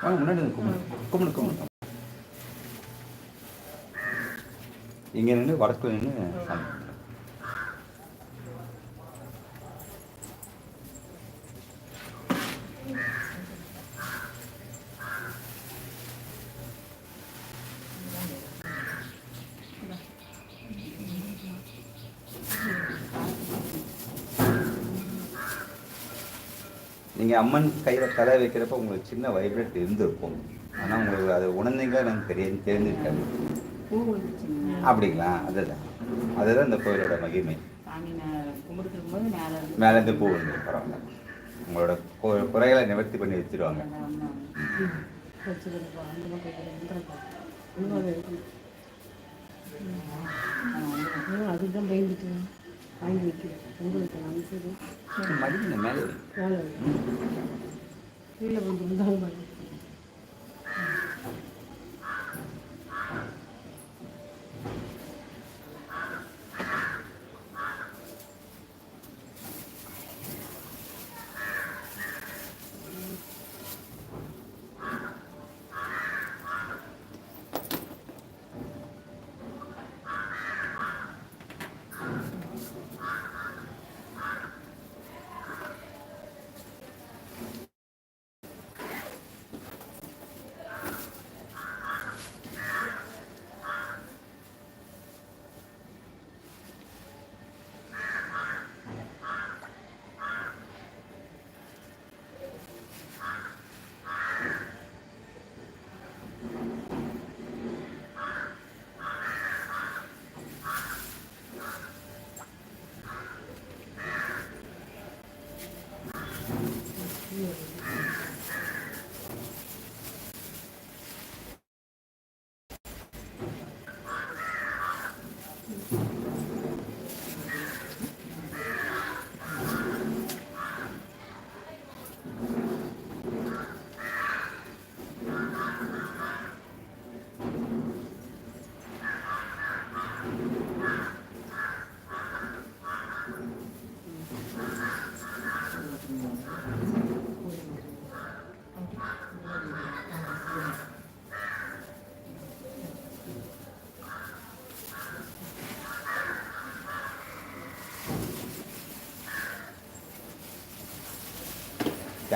வாங்க முன்னாடி கும்பிடு. கும்பிடு இங்கே நின்று வடக்கு நின்று நீங்கள் அம்மன் கையில் தலை வைக்கிறப்ப உங்களுக்கு சின்ன வைப்ரேட் இருந்திருக்கும். ஆனால் உங்களுக்கு அது உணர்ந்தீங்களா? எனக்கு தெரிய தெரிஞ்சிருக்காது அப்படிங்களா? அதுதான். அதுதான் இந்த கோயிலோட மகிமை. இருந்து மேலேருந்து பூ வந்து பரவாயில்ல. உங்களோட குறைகளை நிவர்த்தி பண்ணி வச்சிருவாங்க. அதுதான் பயந்துட்டு வாங்கி வைக்கிறேன். உங்களுக்கு நான் சரி மடிங்க மேலே. கீழே வந்து இருந்தாலும்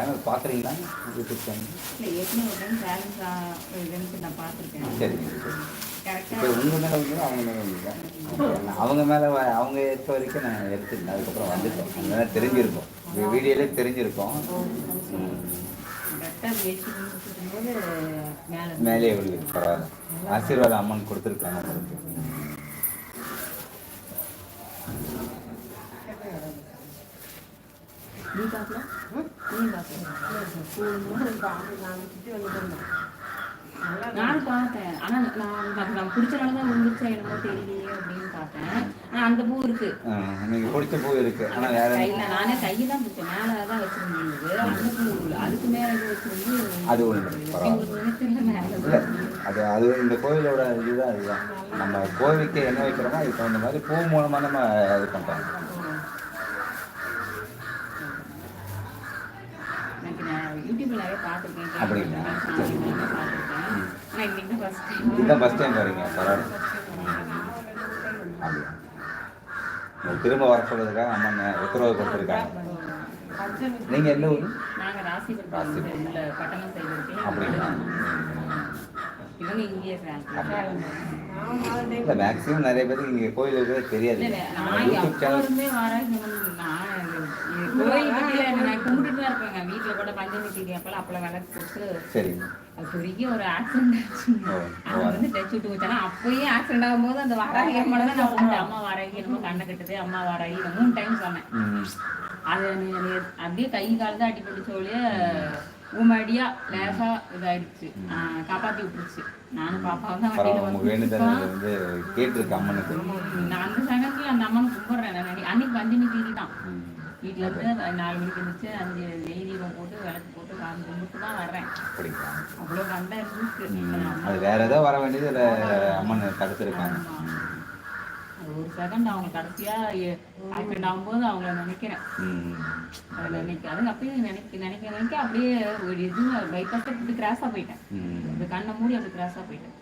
சேனல் பார்க்குறீங்களா? யூடியூப் சேனல் இல்லை ஏற்கனவே ஒரு டைம் சேலஞ்ச் இதுன்ட்டு நான் பார்த்துருக்கேன். சரிங்க சரி இப்போ உங்கள் மேலே வந்து அவங்க மேலே வந்து அவங்க மேலே அவங்க எடுத்த வரைக்கும் நான் எடுத்துருந்தேன் அதுக்கப்புறம் வந்துட்டேன் அதனால தெரிஞ்சிருக்கும். வீடியோலே தெரிஞ்சிருக்கும். மேலே மேலே விழுது பரவாயில்ல. ஆசீர்வாதம் அம்மன் கொடுத்துருக்காங்க. உங்களுக்கு நீ பார்க்கலாம். நீ பார்க்கலாம். நானும் பார்த்தேன். ஆனா நான் நான் நான் பிடிச்சனால தான் விழுந்துச்சா என்னமோ தெரியலையே அப்படின்னு பார்த்தேன். ஆனா அந்த பூ இருக்கு. நீங்கள் பிடிச்ச பூ இருக்குது ஆனால் வேற கையில நானே கையை தான் பிடிச்சேன் மேலே தான் வச்சிருந்தது அந்த பூ இல்லை. அதுக்கு மேலே வச்சிருந்து அது ஒன்று இல்லை. அது அது இந்த கோயிலோட இதுதான் இதுதான். நம்ம கோவிலுக்கு என்ன வைக்கிறோமோ அதுக்கு தகுந்த மாதிரி பூ மூலமாக நம்ம இது பண்ணுறோம் எனக்கு நான் யூடியூப்ல நிறைய பார்த்துருக்கேன். அப்படிங்களா? இன்னைக்கு ஃபர்ஸ்ட் டைம் இதுதான் ஃபஸ்ட் டைம் வரீங்க. பரவாயில்ல. அப்படியா? திரும்ப வர சொல்றதுக்காக அம்மன் உத்தரவு கொடுத்துருக்காங்க. நீங்கள் எந்த ஊர்? நாங்க ராசிபுரம். பட்டணம் அப்படிங்களா? இவங்க இல்லை மேக்ஸிமம் நிறைய பேருக்கு இங்கே கோயில் இருக்கிறது தெரியாது. யூடியூப் சேனல் நான் கோயில் நான் இருப்பேங்க வீட்டுல கூட பஞ்சமி தீதி அப்பெல்லாம் அப்பெல்லாம் விளக்கு போட்டு அது பெரிய ஒரு ஆக்சிடென்ட் ஆச்சுங்க அது வந்து டச் விட்டு வச்சானா அப்பயே ஆக்சிடென்ட் ஆகும்போது அந்த வாராகி தான் நான் அம்மா வாராகி என்னமோ கண்ணை கட்டுது. அம்மா வாராகி நான் மூணு டைம் சொன்னேன். அது அப்படியே கை கால் தான் அடிபட்டுச்சோழிய உமடியா லேசா இதாயிடுச்சு. ஆஹ் காப்பாத்தி விட்டுருச்சு. நானும் பாப்பாவும் தான் வண்டியில பரவாயில்ல. உங்கள் வந்து வேண்டுதல் வந்து கேட்டிருக்கு அம்மனுக்கு. நான் அந்த சமயத்துல அந்த அம்மன் கும்பிடுறேன். நான் அன்னைக்கு- பஞ்சமி தீதி தான். வீட்டில் இருந்து நாலு மணிக்கு இருந்துச்சு அஞ்சு நெய் தீபம் போட்டு விளக்கு போட்டு சாமி கும்பிட்டு தான் வர்றேன். அப்படிங்களா? அவ்வளோ கண்டா இருந்துச்சு. அது வேற ஏதோ வர வேண்டியது இல்லை அம்மன் தடுத்துருக்காங்க. ஒரு செகண்ட் அவங்க கடைசியா ஆக்சிடென்ட் ஆகும்போது அவங்கள நினைக்கிறேன். அதை நினைக்க அதுக்கு அப்படியே நினைக்க நினைக்க நினைக்க அப்படியே ஒரு இது பைபாஸ் இப்படி கிராஸாக போயிட்டேன். இந்த கண்ணை மூடி அப்படி கிராஸாக போயிட்டேன்.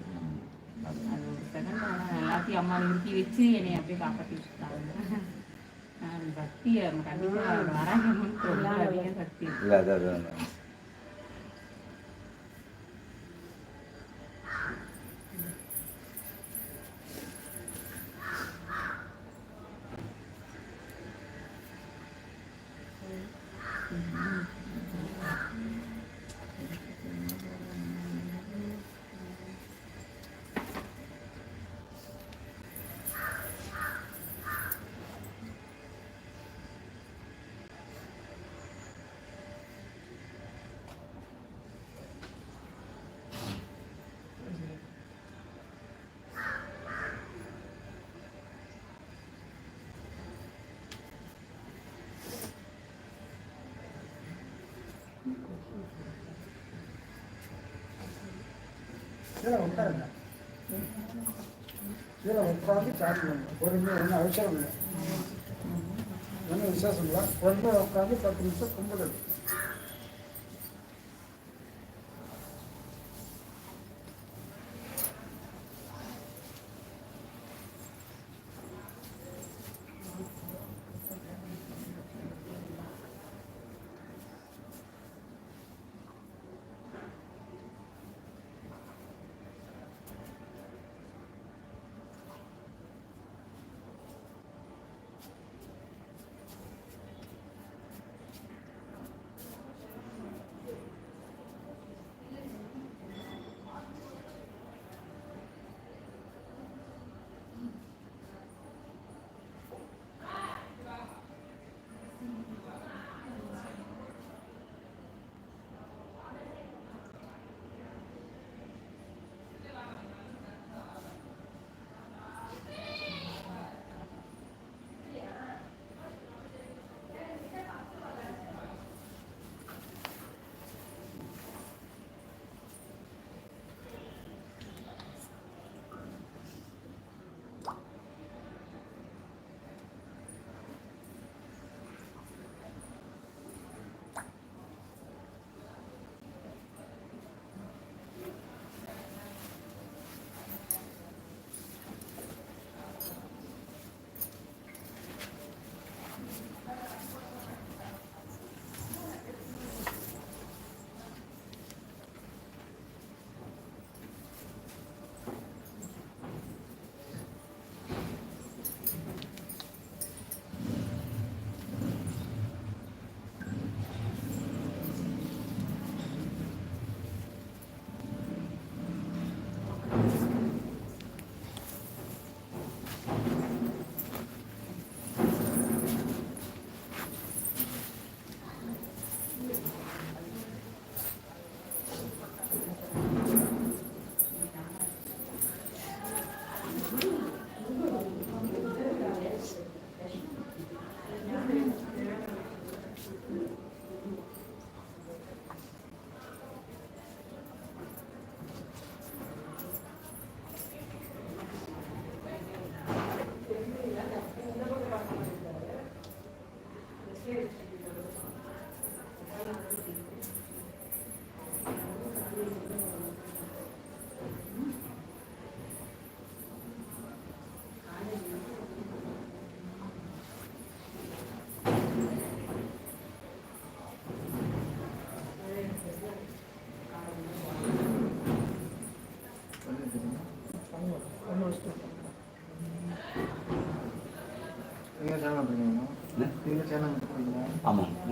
அது ஒரு செகண்ட் எல்லாத்தையும் அம்மா நிறுத்தி வச்சு என்னை அப்படியே காப்பாற்றி வச்சுட்டாங்க. பக்தியை சக்தி கண்டிப்பாக வராங்கன்னு ரொம்ப அதிக சக்தி இல்லை அதான் அது அது. கீழே உட்காருங்க. கீழே உட்காந்து சாப்பிட்டு பண்ணுங்க. பொறுமையாக ஒன்றும் அவசரம் இல்லை. ஒன்றும் விசேஷம் இல்லை. பொறுமையாக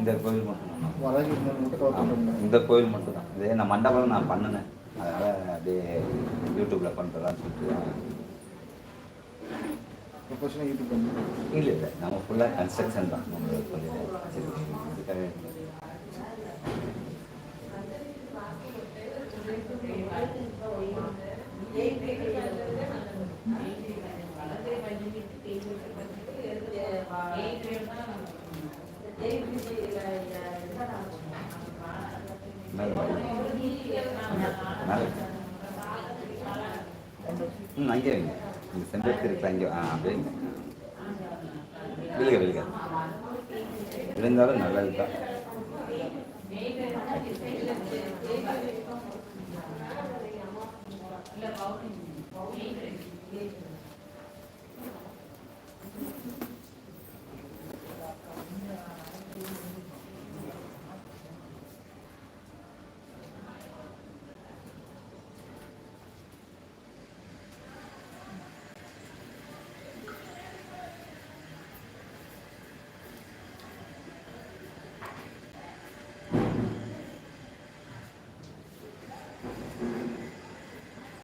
இந்த கோயில் மட்டும் இந்த கோயில் மட்டும் தான் இதே நான் மண்டபம் நான் பண்ணினேன். அதனால் அப்படியே யூடியூப்பில் பண்ணுறதான்னு சொல்லிட்டு இல்லை இல்லை. நம்ம ஃபுல்லாக கன்ஸ்ட்ரக்ஷன் தான். நம்ம கொஞ்சம் சரி இதுக்காக ஏய் மேலே வைங்க. மேலே வைங்க. ம் அங்கே வைங்க இந்த செம்பருத்தி இருக்கிற அங்கே ஆ அப்படியே விழுக விழுக விழுந்தாலும் நல்லது தான்